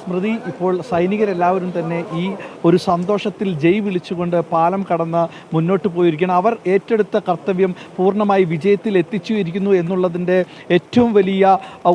സ്മൃതി ഇപ്പോൾ സൈനികരെല്ലാവരും തന്നെ ഈ ഒരു സന്തോഷത്തിൽ ജയ് വിളിച്ചുകൊണ്ട് പാലം കടന്ന് മുന്നോട്ട് പോയിരിക്കണം അവർ ഏറ്റെടുത്ത കർത്തവ്യം പൂർണമായി വിജയത്തിൽ എത്തിച്ചു ഇരിക്കുന്നു എന്നുള്ളതിന്റെ ഏറ്റവും വലിയ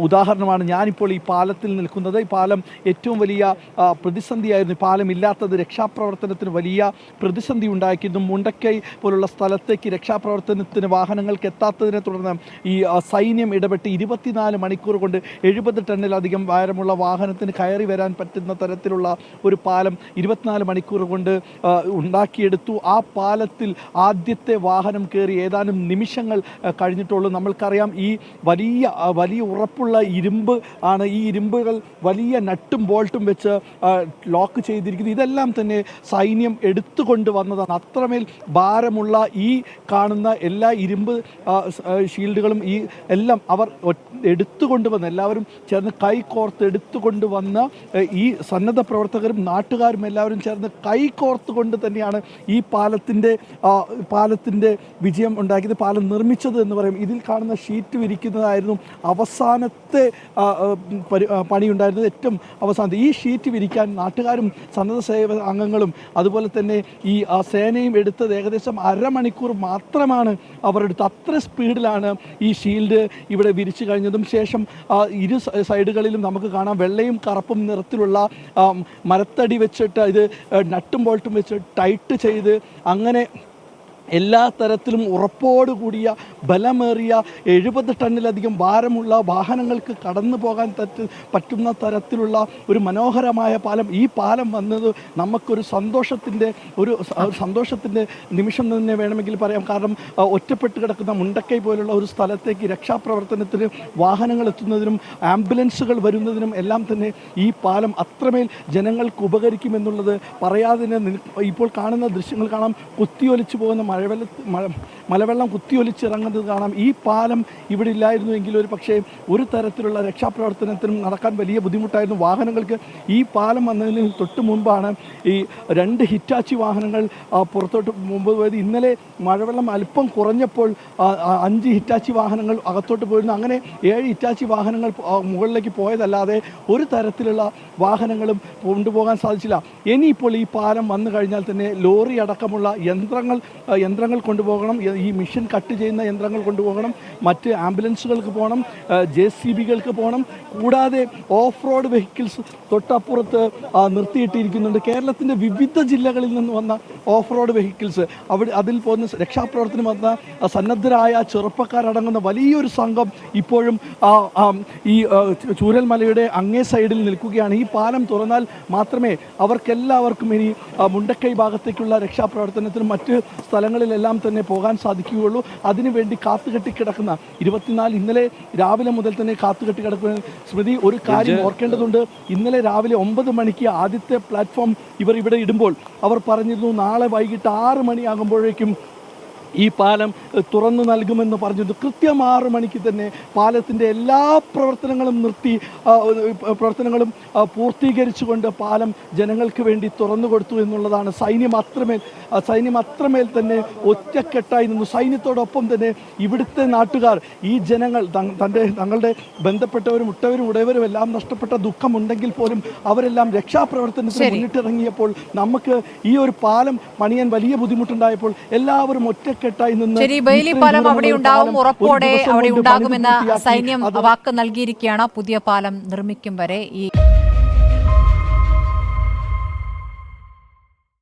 ഉദാഹരണമാണ് ഞാനിപ്പോൾ ഈ പാലത്തിൽ നിൽക്കുന്നത്. ഈ പാലം ഏറ്റവും വലിയ പ്രതിസന്ധിയായിരുന്നു. പാലം ഇല്ലാത്തത് രക്ഷാപ്രവർത്തനത്തിന് വലിയ പ്രതിസന്ധി ഉണ്ടാക്കിയിരുന്നു. മുണ്ടക്കൈ പോലുള്ള സ്ഥലത്തേക്ക് രക്ഷാപ്രവർത്തനത്തിന് വാഹനങ്ങൾക്ക് എത്താത്തതിനെ തുടർന്ന് ഈ സൈന്യം ഇടപെട്ട് ഇരുപത്തിനാല് മണിക്കൂർ കൊണ്ട് എഴുപത് ടണ്ണിലധികം ഭാരമുള്ള വാഹനത്തിന് കയറി വരാൻ പറ്റുന്ന തരത്തിലുള്ള ഒരു പാലം ഇരുപത്തിനാല് മണിക്കൂർ കൊണ്ട് ഉണ്ടാക്കിയെടുത്തു. ആ പാലത്തിൽ ആദ്യത്തെ വാഹനം കയറി ഏതാനും നിമിഷങ്ങൾ കഴിഞ്ഞിട്ടുള്ളൂ. നമ്മൾക്കറിയാം ഈ വലിയ വലിയ ഉറപ്പുള്ള ഇരുമ്പ് ആണ് ഈ ഇരുമ്പുകൾ വലിയ നട്ടും ബോൾട്ടും വെച്ച് ലോക്ക് ചെയ്തിരിക്കുന്നു ഇതെല്ലാം തന്നെ സൈന്യം എടുത്തുകൊണ്ട് വന്നതാണ്. അത്രമേൽ ഭാരമുള്ള ഈ കാണുന്ന എല്ലാ ഇരുമ്പ് ഷീൽഡുകളും ഈ എല്ലാം അവർ എടുത്തുകൊണ്ട് വന്ന് എല്ലാവരും ചേർന്ന് കൈ കോർത്ത് എടുത്തുകൊണ്ട് വന്ന ഏ, ഈ സന്നദ്ധ പ്രവർത്തകരും നാട്ടുകാരും എല്ലാവരും ചേർന്ന് കൈകോർത്തുകൊണ്ട് കോർത്തുകൊണ്ട് തന്നെയാണ് ഈ പാലത്തിന്റെ പാലത്തിന്റെ വിജയം ഉണ്ടാക്കിയത് പാലം നിർമ്മിച്ചത് എന്ന് പറയും. ഇതിൽ കാണുന്ന ഷീറ്റ് വിരിക്കുന്നതായിരുന്നു അവസാനത്തെ പണിയുണ്ടായിരുന്നത് ഏറ്റവും അവസാനത്തെ. ഈ ഷീറ്റ് വിരിക്കാൻ നാട്ടുകാരും സന്നദ്ധ സേവ അംഗങ്ങളും അതുപോലെ തന്നെ ഈ സേനയും എടുത്തത് ഏകദേശം അരമണിക്കൂർ മാത്രമാണ് അവരെടുത്ത് അത്ര സ്പീഡിലാണ് ഈ ഷീൽഡ് ഇവിടെ വിരിച്ചു കഴിഞ്ഞതും. ശേഷം ഇരു സൈഡുകളിലും നമുക്ക് കാണാം വെള്ളയും കറുപ്പും നിറത്തിലുള്ള മരത്തടി വെച്ചിട്ട് ഇത് നട്ടും ബോൾട്ടും വെച്ച് ടൈറ്റ് ചെയ്ത് അങ്ങനെ എല്ലാ തരത്തിലും ഉറപ്പോടു കൂടിയ ബലമേറിയ എഴുപത് ടണ്ണിലധികം ഭാരമുള്ള വാഹനങ്ങൾക്ക് കടന്നു പോകാൻ തറ്റ് പറ്റുന്ന തരത്തിലുള്ള ഒരു മനോഹരമായ പാലം ഈ പാലം വന്നത് നമുക്കൊരു സന്തോഷത്തിന്റെ ഒരു സന്തോഷത്തിന്റെ നിമിഷം തന്നെ വേണമെങ്കിൽ പറയാം. കാരണം ഒറ്റപ്പെട്ട് കിടക്കുന്ന മുണ്ടക്കൈ പോലുള്ള ഒരു സ്ഥലത്തേക്ക് രക്ഷാപ്രവർത്തനത്തിന് വാഹനങ്ങൾ എത്തുന്നതിനും ആംബുലൻസുകൾ വരുന്നതിനും എല്ലാം തന്നെ ഈ പാലം അത്രമേൽ ജനങ്ങൾക്ക് ഉപകരിക്കുമെന്നുള്ളത് പറയാതെ ഇപ്പോൾ കാണുന്ന ദൃശ്യങ്ങൾ കാണാം. കുത്തിയൊലിച്ചു പോകുന്ന മഴവെള്ള മഴ മലവെള്ളം കുത്തിയൊലിച്ചിറങ്ങുന്നത് കാണാം. ഈ പാലം ഇവിടെ ഇല്ലായിരുന്നു എങ്കിൽ ഒരു പക്ഷേ ഒരു തരത്തിലുള്ള രക്ഷാപ്രവർത്തനത്തിനും നടക്കാൻ വലിയ ബുദ്ധിമുട്ടായിരുന്നു. വാഹനങ്ങൾക്ക് ഈ പാലം വന്നതിന് തൊട്ട് മുൻപാണ് ഈ രണ്ട് ഹിറ്റാച്ചി വാഹനങ്ങൾ പുറത്തോട്ട് മുമ്പ് പോയത്. ഇന്നലെ മഴവെള്ളം അല്പം കുറഞ്ഞപ്പോൾ അഞ്ച് ഹിറ്റാച്ചി വാഹനങ്ങൾ അകത്തോട്ട് പോയിരുന്നു. അങ്ങനെ ഏഴ് ഹിറ്റാച്ചി വാഹനങ്ങൾ മുകളിലേക്ക് പോയതല്ലാതെ ഒരു തരത്തിലുള്ള വാഹനങ്ങളും കൊണ്ടുപോകാൻ സാധിച്ചില്ല. ഇനിയിപ്പോൾ ഈ പാലം വന്നു കഴിഞ്ഞാൽ തന്നെ ലോറി അടക്കമുള്ള യന്ത്രങ്ങൾ യന്ത്രങ്ങൾ കൊണ്ടുപോകണം. ഈ മിഷൻ കട്ട് ചെയ്യുന്ന യന്ത്രങ്ങൾ കൊണ്ടുപോകണം. മറ്റ് ആംബുലൻസുകൾക്ക് പോകണം. ജെ സി ബികൾക്ക് പോകണം. കൂടാതെ ഓഫ് റോഡ് വെഹിക്കിൾസ് തൊട്ടപ്പുറത്ത് നിർത്തിയിട്ടിരിക്കുന്നുണ്ട്. കേരളത്തിന്റെ വിവിധ ജില്ലകളിൽ നിന്ന് വന്ന ഓഫ് റോഡ് വെഹിക്കിൾസ്. അവിടെ അതിൽ പോകുന്ന രക്ഷാപ്രവർത്തനം വന്ന സന്നദ്ധരായ ചെറുപ്പക്കാരടങ്ങുന്ന വലിയൊരു സംഘം ഇപ്പോഴും ഈ ചൂരൽമലയുടെ അങ്ങേ സൈഡിൽ നിൽക്കുകയാണ്. ഈ പാലം തുറന്നാൽ മാത്രമേ അവർക്കെല്ലാവർക്കും ഇനി മുണ്ടക്കൈ ഭാഗത്തേക്കുള്ള രക്ഷാപ്രവർത്തനത്തിനും മറ്റ് സ്ഥലങ്ങളിലെല്ലാം തന്നെ പോകാൻ സാധിക്കുകയുള്ളൂ. അതിനുവേണ്ടി കാത്തുകെട്ടി കിടക്കുന്ന ഇരുപത്തിനാല് ഇന്നലെ രാവിലെ മുതൽ തന്നെ കാത്തുകെട്ടി കിടക്കുന്ന സ്മൃതി ഒരു കാര്യം ഓർക്കേണ്ടതുണ്ട്. ഇന്നലെ രാവിലെ ഒമ്പത് മണിക്ക് ആദ്യത്തെ പ്ലാറ്റ്ഫോം ഇവർ ഇവിടെ ഇടുമ്പോൾ അവർ പറഞ്ഞിരുന്നു നാളെ വൈകിട്ട് ആറ് മണിയാകുമ്പോഴേക്കും ഈ പാലം തുറന്നു നൽകുമെന്ന് പറഞ്ഞത് കൃത്യം ആറ് മണിക്ക് തന്നെ പാലത്തിന്റെ എല്ലാ പ്രവർത്തനങ്ങളും നിർത്തി പ്രവർത്തനങ്ങളും പൂർത്തീകരിച്ചുകൊണ്ട് പാലം ജനങ്ങൾക്ക് വേണ്ടി തുറന്നു കൊടുത്തു എന്നുള്ളതാണ്. സൈന്യം അത്രമേൽ സൈന്യം അത്രമേൽ തന്നെ ഒറ്റക്കെട്ടായി നിന്നു. സൈന്യത്തോടൊപ്പം തന്നെ ഇവിടുത്തെ നാട്ടുകാർ ഈ ജനങ്ങൾ തന്റെ തങ്ങളുടെ ബന്ധപ്പെട്ടവരും ഉട്ടവരും ഉടയവരും എല്ലാം നഷ്ടപ്പെട്ട ദുഃഖമുണ്ടെങ്കിൽ പോലും അവരെല്ലാം രക്ഷാപ്രവർത്തനത്തിന് മുന്നിട്ടിറങ്ങിയപ്പോൾ നമുക്ക് ഈ ഒരു പാലം പണിയാൻ വലിയ ബുദ്ധിമുട്ടുണ്ടായപ്പോൾ എല്ലാവരും നിന്ന് ശരി ബെയിലി പാലം അവിടെ ഉണ്ടാവും ഉറപ്പോടെ അവിടെ ഉണ്ടാകുമെന്ന് സൈന്യം വാക്ക് നൽകിയിരിക്കുകയാണ്. പുതിയ പാലം നിർമ്മിക്കും വരെ ഈ